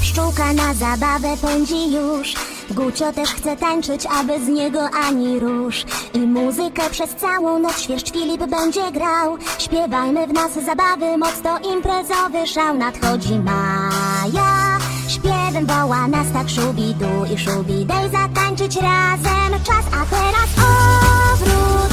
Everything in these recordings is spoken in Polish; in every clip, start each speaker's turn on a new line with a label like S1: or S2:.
S1: pszczółka na zabawę pędzi już. Gucio też chce tańczyć, aby z niego ani róż I muzykę przez całą noc świerszcz Filip będzie grał. Śpiewajmy w nas zabawy, moc to imprezowy szał. Nadchodzi maja Śpiewem woła nas tak szubidu i szubidej Zatańczyć razem czas, a teraz obrót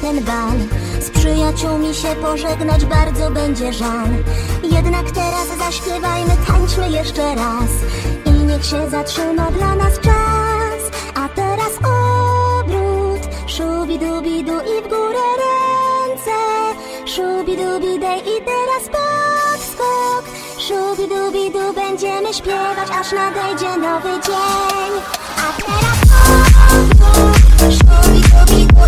S1: ten bal Z przyjaciółmi się pożegnać bardzo będzie żal. Jednak teraz zaśpiewajmy, tańczmy jeszcze raz. I niech się zatrzyma dla nas czas. A teraz obrót. Szubidubidu i w górę ręce. Szubidubidej i teraz podskok. Szubidubidu będziemy śpiewać, aż nadejdzie nowy dzień. A teraz obrót Szubidubidu